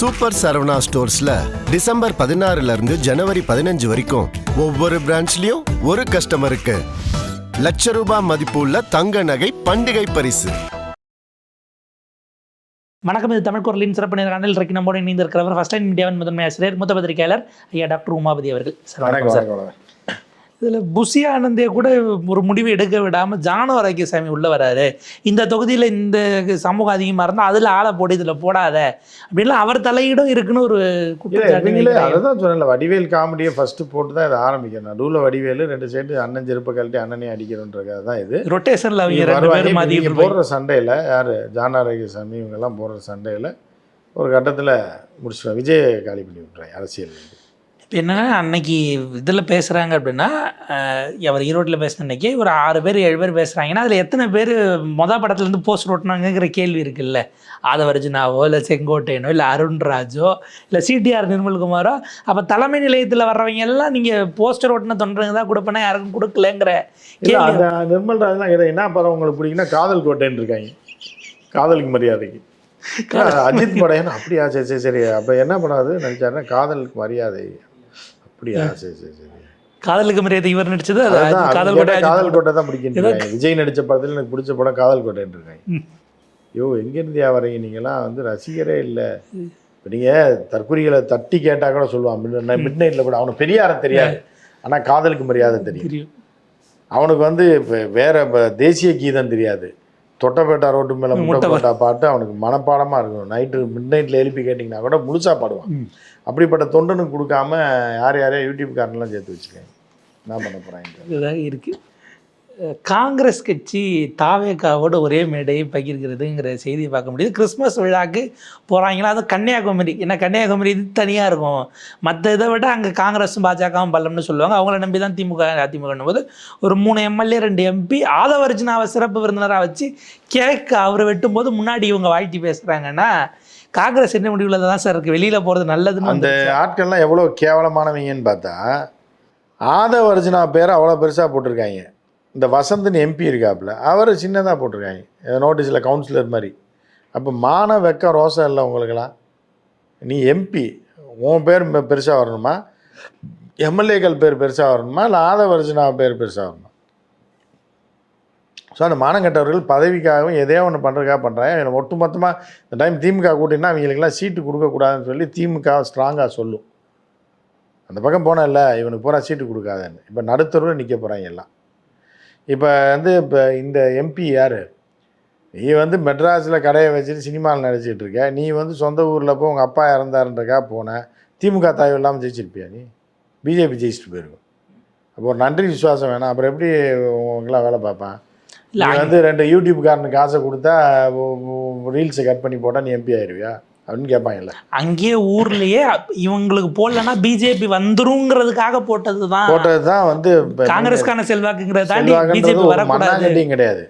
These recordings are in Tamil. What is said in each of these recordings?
சூப்பர் சரவணா ஸ்டோர்ஸ்ல டிசம்பர் பதினாறுல இருந்து ஜனவரி பதினஞ்சு வரைக்கும் ஒவ்வொரு பிரான்ச்லயும் ஒரு கஸ்டமருக்கு லட்ச ரூபாய் மதிப்புள்ள தங்க நகை பண்டிகை பரிசு. வணக்கம் இது தமிழ் குரலின் சிறப்பு நேர்காணல் இன்றைக்கு நம்மோடு இணைந்து இருக்கிறவர் ஃபர்ஸ்ட் டைம் இந்தியாவின் முதன்மை ஆசிரியர் மூத்த பத்திரிகையாளர் ஐயா டாக்டர் உமாபதி அவர்கள். சார் வணக்கம் சார். இதில் புசி ஆனந்தே கூட ஒரு முடிவு எடுக்க விடாமல் ஜானோ ஆரோக்கியசாமி உள்ளே வராரு. இந்த தொகுதியில் இந்த சமூகம் அதிகமாக இருந்தால் அதில் ஆளை போடு இதில் போடாத. அப்படின்லாம் அவர் தலையீடும் இருக்குன்னு ஒரு குற்றச்சாட்டு இவங்களே வைக்கிறாங்க. அதை தான் சொன்னேன்ல வடிவேல் காமெடியை ஃபஸ்ட்டு போட்டு தான் இதை ஆரம்பிக்கணும். நடுவில் வடிவேலு ரெண்டு சைடு அண்ணன் செருப்பை கழட்டி அண்ணனே அடிக்கிறோன்றக்காக தான் இது. ரொட்டேஷன்ல அவங்க போடுற சண்டையில் யார்? ஜானாரகிசாமி இவங்கெல்லாம் போடுற சண்டையில் ஒரு கட்டத்தில் முடிச்சிடுவாங்க விஜய் காலி பண்ணி விட்றாங்க அரசியல். என்னன்னா அன்னைக்கு இதில் பேசுகிறாங்க அப்படின்னா அவர் ஈரோட்டில் பேசின அன்னைக்கு ஒரு ஆறு பேர் ஏழு பேர் பேசுகிறாங்கன்னா அதில் எத்தனை பேர் மொதல் படத்துலேருந்து போஸ்டர் ஓட்டினாங்கிற கேள்வி இருக்குல்ல? ஆதவர்ஜுனாவோ இல்லை செங்கோட்டையனோ இல்லை அருண்ராஜோ இல்லை சிடிஆர் நிர்மல்குமாரோ அப்போ தலைமை நிலையத்தில் வர்றவங்க எல்லாம் நீங்கள் போஸ்டர் ஓட்டின தொண்டருங்க தான் கொடுப்பேன்னா யாருக்கும் கொடுக்கலங்கிற அந்த நிர்மல் ராஜ்லாம் இதை என்ன படம் உங்களுக்கு பிடிக்குன்னா காதல் கோட்டைன்னு இருக்காங்க. காதலுக்கு மரியாதைக்கு. அஜித் படையன் அப்படியா சரி சரி சரி. அப்போ என்ன பண்ணாது நினச்சாருன்னா காதலுக்கு மரியாதை. அப்படியா? சரி சரி சரி. காதலுக்கு மரியாதை இவர் நடிச்சது? காதல் கேட்டா காதல் கோட்டை தான் பிடிக்கும் விஜய் நடிச்ச படத்துல எனக்கு பிடிச்ச படம் காதல் ம். ஐயோ எங்கேருந்தியா வரீங்க? நீங்களாம் வந்து ரசிகரே இல்லை. இப்போ நீங்கள் தற்குறிகளை தட்டி கேட்டால் கூட சொல்லுவான். மிட் நைட்டில் கூட அவனுக்கு பெரியாரம் தெரியாது. ஆனால் காதலுக்கு மரியாதை தெரியும். அவனுக்கு வந்து இப்போ வேற தேசிய கீதம் தெரியாது. தொட்டப்பேட்டா ரோட்டு மேலே முட்டை முட்டை போட்டா அவனுக்கு மனப்பாடமாக இருக்கும் நைட்டு மிட் நைட்டில் எழுப்பி கேட்டிங்கன்னா கூட முழுசா பாடுவான். அப்படிப்பட்ட தொண்டனுக்கு கொடுக்காம யார் யாரையா யூடியூப் காரன்லாம் சேர்த்து வச்சுருக்காங்க. என்ன பண்ண போகிறாங்க இதுதான் இருக்கு. அஹ் காங்கிரஸ் கட்சி தாவேக்காவோட ஒரே மேடையை பகிர்கிறதுங்கிற செய்தியை பார்க்க முடியுது. கிறிஸ்மஸ் விழாக்கு போகிறாங்களா அது கன்னியாகுமரி. ஏன்னா கன்னியாகுமரி இது தனியாக இருக்கும். மற்ற இதை விட அங்கே காங்கிரஸும் பாஜகவும் பல்லம்னு சொல்லுவாங்க. அவங்கள நம்பி தான் திமுக அதிமுகன்னும் போது ஒரு மூணு எம்எல்ஏ ரெண்டு எம்பி ஆதவர்ஜுனாவை சிறப்பு விருந்தினராக வச்சு கேக் அவர் வெட்டும்போது முன்னாடி இவங்க வாழ்த்தி பேசுகிறாங்கன்னா காங்கிரஸ் என்ன முடிவில் தான் சார் இருக்குது வெளியில் போகிறது நல்லதுன்னு அந்த. ஆட்கள்லாம் எவ்வளோ கேவலமானவங்கன்னு பார்த்தா ஆதவ அர்ஜுனா பேரை அவ்வளோ பெருசாக போட்டிருக்காங்க. இந்த வசந்த்னு எம்பி இருக்காப்புல அவரை சின்னதாக போட்டிருக்காங்க. நோட்டீஸில் கவுன்சிலர் மாதிரி. அப்போ மான வெக்கம் ரோசா இல்லை உங்களுக்கெல்லாம் நீ எம்பி உன் பேர் பெருசாக வரணுமா? எம்எல்ஏக்கள் பேர் பெருசாக வரணுமா? இல்லை ஆதவர்ஜனா பேர் பெருசாக வரணுமா? ஸோ அந்த மானங்கெட்டவர்கள் பதவிக்காகவும் எதையோ ஒன்று பண்ணுறதுக்காக பண்ணுறாங்க ஒட்டுமொத்தமாக இந்த டைம் திமுக கூட்டினா அவங்களுக்கெல்லாம் சீட்டு கொடுக்கக்கூடாதுன்னு சொல்லி திமுக ஸ்ட்ராங்காக சொல்லும். அந்த பக்கம் போனல இவனுக்கு பூரா சீட்டு கொடுக்காதன்னு. இப்போ நடுத்தருவில் நிற்க போகிறாங்க எல்லாம். இப்போ வந்து இப்போ இந்த எம்பி யார்? நீ வந்து மெட்ராஸில் கடையை வச்சுட்டு சினிமாவில் நடிச்சிட்டு இருக்க. நீ வந்து சொந்த ஊரில் போய் உங்கள் அப்பா இறந்தாருன்றக்கா போன. திமுக தாய் இல்லாமல் ஜெயிச்சிருப்பியா நீ? பிஜேபி ஜெயிச்சிட்டு போயிருக்கும் அப்போ ஒரு நன்றி விசுவாசம் வேணாம். அப்புறம் எப்படி உங்களாம் வேலை பார்ப்பான்? நீ வந்து ரெண்டு யூடியூப்காரனுக்கு காசை கொடுத்தா ரீல்ஸை கட் பண்ணி போட்டால் நீ எம்பி ஆயிடுவியா அப்படின்னு கேட்பாங்கல்ல அங்கேயே ஊர்லயே இவங்களுக்கு போடலன்னா பிஜேபி வந்துருங்கிறதுக்காக போட்டது தான். போட்டது தான் வந்து காங்கிரஸ்கான செல்வாக்குங்கிறத தாண்டி பிஜேபி வரக்கூடாது. கிடையாது.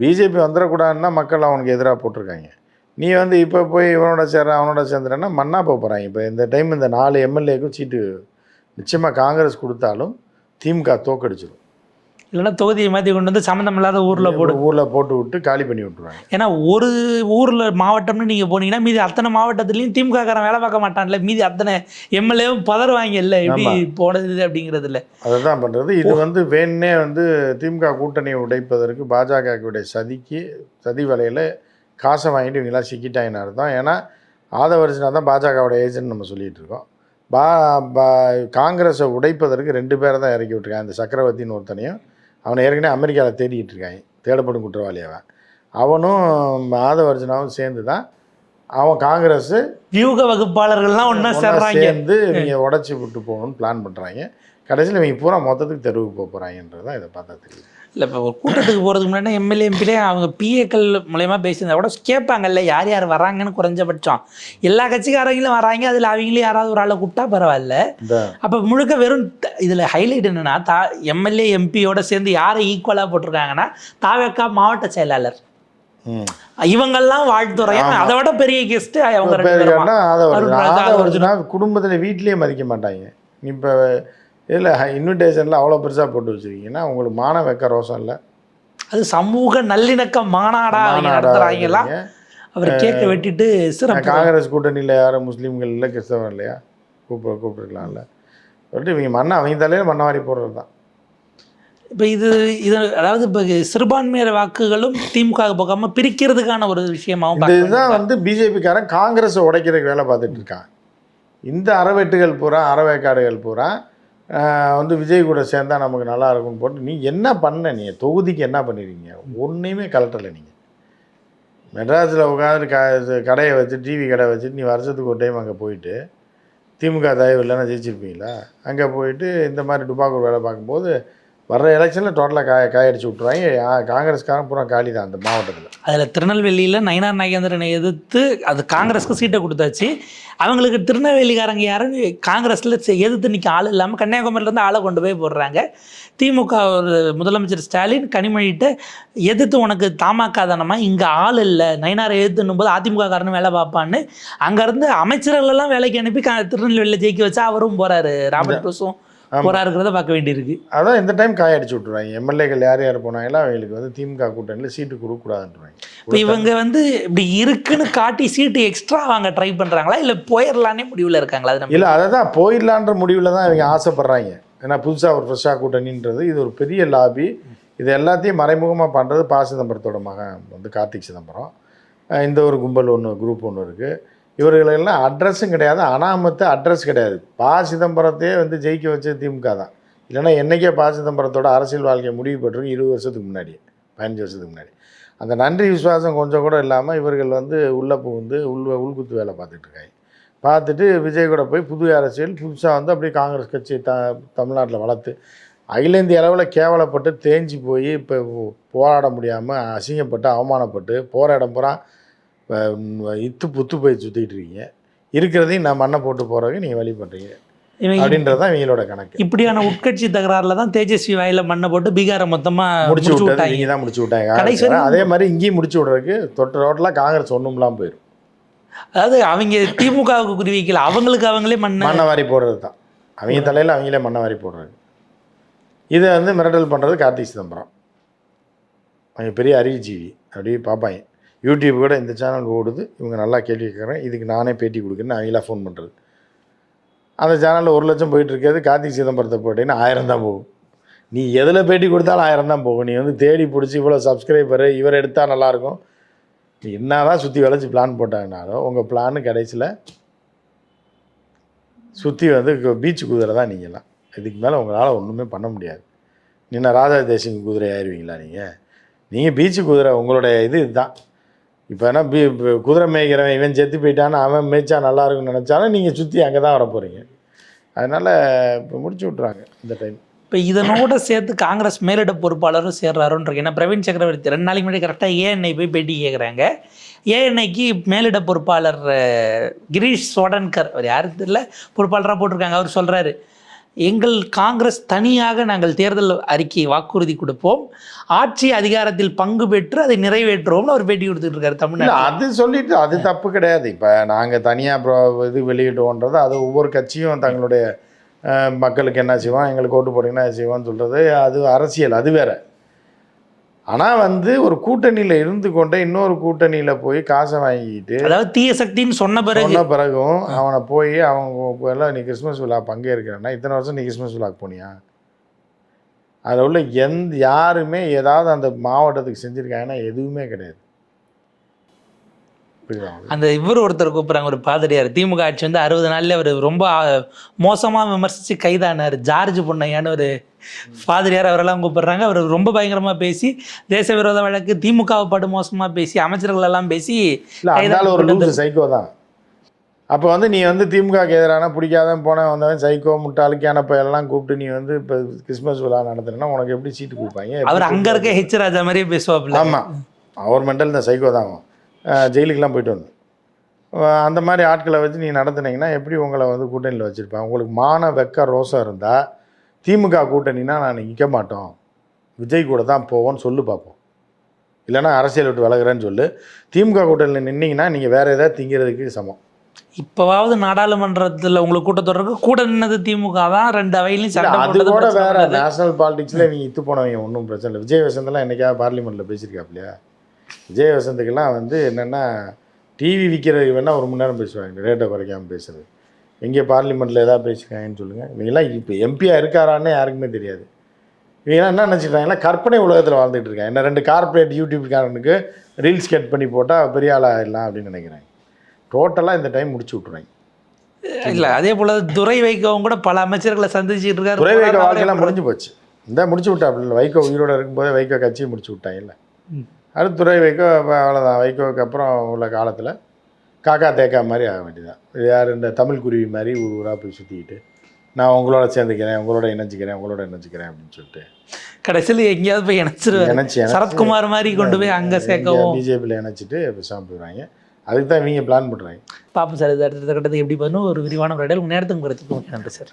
பிஜேபி வந்துடக்கூடாதுன்னா மக்கள் அவனுக்கு எதிராக போட்டிருக்காங்க. நீ வந்து இப்போ போய் இவனோட சேர அவனோட சேர்ந்துட்டேன்னா மண்ணா போக போகிறாங்க இப்போ இந்த டைம் இந்த நாலு எம்எல்ஏக்கும் சீட்டு நிச்சயமாக காங்கிரஸ் கொடுத்தாலும் திமுக தோக்கடிச்சிடும் இல்லைன்னா தொகுதியை மாத்தி கொண்டு வந்து சம்மந்தம் இல்லாத ஊர்ல போடு. ஊரில் போட்டு விட்டு காலி பண்ணி விட்டுருவாங்க. ஏன்னா ஒரு ஊர்ல மாவட்டம்னு நீங்க போனீங்கன்னா மீதி அத்தனை மாவட்டத்துலயும் திமுக காரன் வேலை பார்க்க மாட்டான்ல. மீதி அத்தனை எம்எல்ஏவும் பதறுவாங்க இல்ல எப்படி. போனது அப்படிங்கிறதுல. அதை தான் பண்ணுறது இது வந்து வேணுனே வந்து திமுக கூட்டணியை உடைப்பதற்கு பாஜகவுடைய சதிக்கு சதி வலையில் காசை வாங்கிட்டு இவங்கெல்லாம் சிக்கிட்டாங்கன்னு அர்த்தம் ஏன்னா ஆதவர்ஜனா தான் பாஜகவோட ஏஜென்ட் நம்ம சொல்லிட்டு இருக்கோம். பா பா காங்கிரஸை உடைப்பதற்கு ரெண்டு பேரை தான் இறக்கி விட்டுருக்காங்க. அந்த சக்கரவர்த்தின்னு ஒருத்தனையும் அவனை ஏற்கனவே அமெரிக்காவில் தேடிக்கிட்டு இருக்காங்க. தேடப்படும் குற்றவாளி அவன். அவனும் ஆதவர்ஜனாவும் சேர்ந்து தான் அவன் காங்கிரஸ் வியூக வகுப்பாளர்கள்லாம் சேர்றாங்க. சேர்ந்து இவங்க உடச்சி விட்டு போகணும்னு பிளான் பண்ணுறாங்க கடைசியில் இவங்க பூரா மொத்தத்துக்கு தெருவுக்கு போக போகிறாங்கன்றது தான் இதை பார்த்தா தெரியுது. இல்லை இப்போ ஒரு கூட்டத்துக்கு போகிறதுக்கு முன்னாடி எம்எல்ஏ எம்பிலே அவங்க பிஏக்கள் மூலயமா பேசியிருந்தா கூட கேட்பாங்கல்ல யார் யார் வராங்கன்னு குறைஞ்சபட்சம். எல்லா கட்சிக்காரங்களும் வராங்க அதில் அவங்களும் யாராவது ஒரு ஆளை கூப்பிட்டா பரவாயில்ல. அப்போ முழுக்க வெறும் இதுல ஹைலைட் என்னன்னா தா எம்எல்ஏ எம்பியோட சேர்ந்து யாரை ஈக்குவலாக போட்டிருக்காங்கன்னா தாவேக்கா மாவட்ட செயலாளர். இவங்கெல்லாம் வாழ்த்துறையா? அதை விட பெரிய கெஸ்ட் அவங்க குடும்பத்தில் வீட்லேயே மதிக்க மாட்டாங்க. இப்போ இதில் இன்விடேஷனில் அவ்வளோ பெருசாக போட்டு வச்சுருக்கீங்கன்னா உங்களுக்கு மான வெக்க ரோசம் இல்லை. அது சமூக நல்லிணக்க மாநாடா இருக்கீங்க. அவர் கேட்க வெட்டிட்டு சிறப்பு. காங்கிரஸ் கூட்டணியில் யாரும் முஸ்லீம்கள் இல்லை கிறிஸ்தவம் இல்லையா? கூப்பிட கூப்பிட்டுருக்கலாம்ல சொல்லிட்டு இவங்க மண்ணை அவங்க தலையில் மண்ணை வாரி போடுறது தான். இப்போ இது இது அதாவது இப்போ சிறுபான்மையர் வாக்குகளும் திமுக போகாம பிரிக்கிறதுக்கான ஒரு பார்க்க இதுதான் வந்து பிஜேபிக்காரன் காங்கிரஸை உடைக்கிறதுக்கு வேலை பார்த்துட்டு இருக்கான். இந்த அறவெட்டுகள் பூரா அறவேக்காடுகள் பூரா வந்து விஜய் கூட சேர்ந்தா நமக்கு நல்லா இருக்கும்னு போட்டு நீ என்ன பண்ண நீ தொகுதிக்கு என்ன பண்ணிடுவீங்க ஒன்றையுமே கலட்டலை நீங்கள் மெட்ராஸில் உட்காந்து க கடையை வச்சு டிவி கடை வச்சுட்டு நீ வருஷத்துக்கு ஒரு டைம் அங்கே போயிட்டு திமுக தயவு இல்லைன்னா ஜெயிச்சிருப்பீங்களா? அங்கே போயிட்டு இந்த மாதிரி டுபாக்கூர் வேலை பார்க்கும்போது வர்ற எலெக்ஷனில் டோட்டலாக காய காயடிச்சு விட்ருவாங்க காங்கிரஸ்காரன் பூரா காலி தான் அந்த மாவட்டத்தில். அதில் திருநெல்வேலியில் நயினார் நாகேந்திரனை எதிர்த்து அது காங்கிரஸ்க்கு சீட்டை கொடுத்தாச்சு. அவங்களுக்கு திருநெல்வேலிக்காரங்க யாரும் காங்கிரஸில் எதிர்த்து நிற்க ஆள் இல்லாமல் கன்னியாகுமரியிலேருந்து ஆளை கொண்டு போய் போடுறாங்க. திமுக ஒரு முதலமைச்சர் ஸ்டாலின் கனிமொழிகிட்ட எதிர்த்து உனக்கு தாமாக்கா தானமா இங்கே ஆள் இல்லை நயினாரை எதிர்த்துன்னும் போது அதிமுக காரனும் வேலை பார்ப்பான்னு அங்கேருந்து அமைச்சர்கள் எல்லாம் வேலைக்கு அனுப்பி க திருநெல்வேலியில் ஜெயிக்க வச்சா அவரும் போகிறாரு ராபர்ட் ப்ரூஸும் போறாருக்கிறத பார்க்க வேண்டியிருக்கு. அதான் இந்த டைம் காயடிச்சு விட்ருவாங்க எம்எல்ஏக்கள் யார் யார் போனாங்களோ அவங்களுக்கு வந்து திமுக கூட்டணியில் சீட்டு கொடுக்கக்கூடாதுன்றாங்க. இப்போ இவங்க வந்து இப்படி இருக்குன்னு காட்டி சீட்டு எக்ஸ்ட்ரா வாங்க ட்ரை பண்ணுறாங்களா இல்லை போயிடலானே முடிவில் இருக்காங்களா? அது இல்லை அதை தான் போயிடலான்ற முடிவில் தான் இவங்க ஆசைப்படுறாங்க. ஏன்னா புதுசாக ஒரு ஃப்ரெஷ்ஷாக கூட்டணின்றது இது ஒரு பெரிய லாபி இது எல்லாத்தையும் மறைமுகமாக பண்ணுறது ப சிதம்பரத்தோட மகன் வந்து கார்த்திக் சிதம்பரம். இந்த ஒரு கும்பல் ஒன்று குரூப் ஒன்று இருக்குது இவர்களெல்லாம் அட்ரஸும் கிடையாது அனாமத்து அட்ரஸ் கிடையாது. பா. சிதம்பரத்தையே வந்து ஜெயிக்க வச்சது திமுக தான். இல்லைன்னா என்றைக்கே பா. சிதம்பரத்தோட அரசியல் வாழ்க்கை முடிவு பெற்றிருக்கு இருபது வருஷத்துக்கு முன்னாடி பதினஞ்சு வருஷத்துக்கு முன்னாடி அந்த நன்றி விசுவாசம் கொஞ்சம் கூட இல்லாமல் இவர்கள் வந்து உள்ளே புகுந்து உள் உள்குத்து வேலை பார்த்துட்டு இருக்காங்க. பார்த்துட்டு விஜய் கூட போய் புது அரசியல் புதுசாக வந்து அப்படியே காங்கிரஸ் கட்சி த தமிழ்நாட்டில் வளர்த்து அகில இந்திய அளவில் கேவலப்பட்டு தேஞ்சி போய் இப்போ போராட முடியாமல் அசிங்கப்பட்டு அவமானப்பட்டு போகிற இடம் பூரா இத்து புத்து போய் சுற்றிட்டு இருக்கீங்க இருக்கிறதையும் நான் மண்ணை போட்டு போகிறதுக்கு நீங்கள் வழி பண்ணுறீங்க அப்படின்றது தான் இவங்களோட கணக்கு. இப்படியான உட்கட்சி தகராறுல தான் தேஜஸ்வி வாயில மண்ணை போட்டு பீகாரை மொத்தமா முடிச்சு விட்டாங்க. நீங்கள் தான் முடிச்சு விட்டாங்க. அதே மாதிரி இங்கேயும் முடிச்சு விட்றதுக்கு தொட்டு ரோட்டில் காங்கிரஸ் ஒன்றும்லாம் போயிடும் அதாவது அவங்க திமுகவுக்கு குறி வைக்கல அவங்களுக்கு அவங்களே மண்ணை மண்ணை வாரி போடுறது தான். அவங்க தலையில் அவங்களே மண்ணை வாரி போடுறது. இதை வந்து மிரட்டல் பண்ணுறது கார்த்திக் சிதம்பரம். அவங்க பெரிய அறிவுஜீவி. அப்படியே பார்ப்பாங்க யூடியூப் கூட இந்த சேனல் ஓடுது. இவங்க நல்லா கேள்வி கேட்குறேன். இதுக்கு நானே பேட்டி கொடுக்குறேன்னு அவங்களா ஃபோன் பண்ணுறது அந்த சேனலில் ஒரு லட்சம் போயிட்டுருக்காது கார்த்திக் சிதம்பரத்தை போட்டீங்கன்னா ஆயிரம் தான் போகும். நீ எதில் பேட்டி கொடுத்தாலும் ஆயிரம் தான் போகும். நீ வந்து தேடி பிடிச்சி இவ்வளோ சப்ஸ்கிரைபரு இவர் எடுத்தால் நல்லாயிருக்கும் நீ என்ன தான் சுற்றி வளைச்சி பிளான் போட்டாங்கனாலும் உங்கள் பிளான் கடைசியில் சுற்றி வந்து பீச்சு குதிரை தான் நீங்களாம் இதுக்கு மேலே உங்களால் ஒன்றுமே பண்ண முடியாது. நின்ன ராஜா தேசிங் குதிரை ஆயிடுவீங்களா நீங்கள் நீங்கள் பீச்சு குதிரை உங்களுடைய இது இதுதான். இப்போ என்ன பி குதிரை மேய்க்கிறவன் இவன் செத்து போயிட்டான்னு அவன் மேய்ச்சா நல்லா இருக்கும்னு நினச்சாலும் நீங்கள் சுற்றி அங்கே தான் வர போகிறீங்க அதனால் இப்போ முடிச்சு விட்றாங்க இந்த டைம் இப்போ இதனோட சேர்த்து காங்கிரஸ் மேலிட பொறுப்பாளரும் சேர்றாருன்றது ஏன்னா பிரவீன் சக்கரவர்த்தி ரெண்டு நாளைக்கு முன்னாடி கரெக்டாக ஏஎன்ஐ போய் பேட்டி கேட்குறாங்க ஏஎன்ஐக்கு மேலிட பொறுப்பாளர் கிரீஷ் சோடன்கர் அவர் யாருக்கு தெரியல பொறுப்பாளராக போட்டிருக்காங்க. அவர் சொல்கிறாரு எங்கள் காங்கிரஸ் தனியாக நாங்கள் தேர்தல் அறிக்கை வாக்குறுதி கொடுப்போம். ஆட்சி அதிகாரத்தில் பங்கு பெற்று அதை நிறைவேற்றுவோம்னு அவர் பேட்டி கொடுத்துட்டு இருக்காரு தமிழ்நாடு அது சொல்லிட்டு அது தப்பு கிடையாது. இப்போ நாங்கள் தனியாக இது வெளியிடுவோன்றது அது ஒவ்வொரு கட்சியும் தங்களுடைய மக்களுக்கு என்ன செய்வோம் எங்களுக்கு ஓட்டு போட்டிங்கன்னா என்ன செய்வோம்னு சொல்கிறது அது அரசியல் அது வேற. ஆனால் வந்து ஒரு கூட்டணியில் இருந்து கொண்டே இன்னொரு கூட்டணியில் போய் காசை வாங்கிக்கிட்டு அதாவது தீய சக்தின்னு சொன்ன பிறகு சொன்ன பிறகும் அவனை போய் அவங்க எல்லாம் நீ கிறிஸ்மஸ் விழா பங்கேற்கிறேன்னா இத்தனை வருஷம் நீ கிறிஸ்மஸ் விழாக்கு போனியா அதில் உள்ள எந்த யாருமே ஏதாவது அந்த மாவட்டத்துக்கு செஞ்சுருக்காங்கன்னா எதுவுமே கிடையாது? அந்த இவர் ஒருத்தர் கூப்பிட்றாங்க ஒரு பாதிரியார். திமுக ஆட்சி வந்து அறுபது நாள்ல அவர் ரொம்ப மோசமாக விமர்சித்து கைதானார். ஜார்ஜ் பொன்னையான்னு ஒரு பாதிரியார் அவரெல்லாம் கூப்பிடுறாங்க. அவர் ரொம்ப பயங்கரமாக பேசி தேச விரோத வழக்கு திமுகவை படு மோசமாக பேசி அமைச்சர்கள் எல்லாம் பேசி ஒரு சைக்கோ தான். அப்போ வந்து நீ வந்து திமுகக்கு எதிரான பிடிக்காதவன் போனவன் வந்தவன் சைக்கோ முட்டாளுக்கான எல்லாம் கூப்பிட்டு நீ வந்து இப்போ கிறிஸ்மஸ் விழா நடத்துனா உனக்கு எப்படி சீட்டு கொடுப்பாங்க? அவர் அங்கே இருக்க ஹெச் ராஜா மாதிரியே பேசுவாப்புல. ஆமாம் அவர் மெண்டல் இந்த சைக்கோ தான் ஜெயிலுக்கெலாம் போயிட்டு வந்து அந்த மாதிரி ஆட்களை வச்சு நீ நடத்துனீங்கன்னா எப்படி உங்களை வந்து கூட்டணியில் வச்சுருப்பேன்? உங்களுக்கு மான வெக்க ரோசம் இருந்தால் திமுக கூட்டணினா நான் நிற்க மாட்டோம். விஜய் கூட தான் போவோன்னு சொல்லு பார்ப்போம் இல்லைன்னா அரசியல் விட்டு விலகுறேன்னு சொல்லு. திமுக கூட்டணியில் நின்னீங்கன்னா நீங்கள் வேறு ஏதாவது திங்கிறதுக்கு சமம். இப்போவாவது நாடாளுமன்றத்தில் உங்களுக்கு கூட்டத்தொடருக்கு கூட நின்னது திமுக தான். ரெண்டு அவையிலையும் அது கூட வேற. நேஷனல் பாலிடிக்ஸில் இவங்க இத்து போனவங்க ஒன்றும் பிரச்சனை இல்லை. விஜய் வசந்தெல்லாம் என்னைக்காவது பார்லிமெண்ட்டில் பேசியிருக்காப்லையா? விஜய் வசந்துக்கெல்லாம் வந்து என்னென்னா டிவி விற்கிறதுக்கு வேணால் ஒரு மணி நேரம் பேசுவாங்க ரேட்டை குறைக்காமல் பேசுறது. எங்கே பார்லிமெண்ட்டில் எதாவது பேசியிருக்காங்கன்னு சொல்லுங்கள் இவங்கெல்லாம் இப்போ எம்பியாக இருக்காரான்னு யாருக்குமே தெரியாது. இவங்கெல்லாம் என்ன நினச்சிட்டாங்கன்னா கற்பனை உலகத்தில் வாழ்ந்துட்டு இருக்காங்க. என்ன ரெண்டு கார்ப்பரேட் யூடியூப்காரனுக்கு ரீல்ஸ் கட் பண்ணி போட்டால் பெரிய ஆளாக ஆயிடலாம் அப்படின்னு நினைக்கிறாங்க. டோட்டலாக இந்த டைம் முடிச்சு விட்ருவாங்க இல்லை அதே போல் துரை வைக்கவும் கூட பல அமைச்சர்களை சந்திச்சுட்டு இருக்காரு. துறை வைக்க போராட்டம் வாழ்க்கையெல்லாம் முடிஞ்சு போச்சு. இந்த முடிச்சு விட்டாப்புல இல்லை. வைகோ உயிரோட இருக்கும்போதே வைகோ கட்சியை முடிச்சு விட்டாங்கல்ல ம். அடுத்து துறை வைகோ அப்ப அவ்வளோதான் வைகோவுக்கு அப்புறம் உள்ள காலத்தில் காக்கா தேக்கா மாதிரி ஆக வேண்டியதான் யார்? இந்த தமிழ் குருவி மாதிரி ஊர் ஊராக போய் சுற்றிக்கிட்டு நான் உங்களோட சேர்ந்துக்கிறேன் உங்களோட இணைச்சிக்கிறேன் உங்களோட இணைச்சிக்கிறேன் அப்படின்னு சொல்லிட்டு. கடைசியில் எங்கேயாவது போய் இணைச்சிருவாரு. இணைச்சி சரத்குமார் மாதிரி கொண்டு போய் அங்கே சேர்க்கவும். பிஜேபியில் இணைச்சிட்டு பேசாமல் போயிடுவாங்க அதுக்கு தான் இவங்க பிளான் பண்ணுறாங்க பாப்போம் சார் இது அடுத்த கட்டத்துக்கு எப்படி பண்ணும் ஒரு விரிவான இடம் உங்கள் நேரத்துக்கு குறைச்சிக்கோங்க நன்றி சார்.